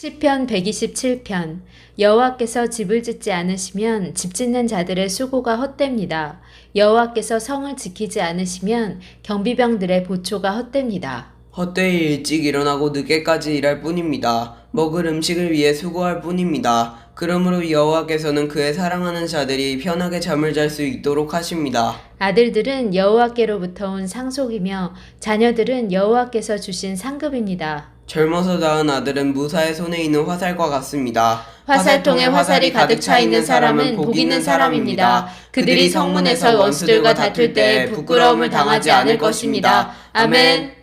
시편 127편 여호와께서 집을 짓지 않으시면 집 짓는 자들의 수고가 헛됩니다. 여호와께서 성을 지키지 않으시면 경비병들의 보초가 헛됩니다. 헛되이 일찍 일어나고 늦게까지 일할 뿐입니다. 먹을 음식을 위해 수고할 뿐입니다. 그러므로 여호와께서는 그의 사랑하는 자들이 편하게 잠을 잘 수 있도록 하십니다. 아들들은 여호와께로부터 온 상속이며 자녀들은 여호와께서 주신 상급입니다. 젊어서 낳은 아들은 무사의 손에 있는 화살과 같습니다. 화살통에 화살이 가득 차 있는 사람은 복 있는 사람입니다. 그들이 성문에서 원수들과 다툴 때 부끄러움을 당하지 않을 것입니다. 아멘.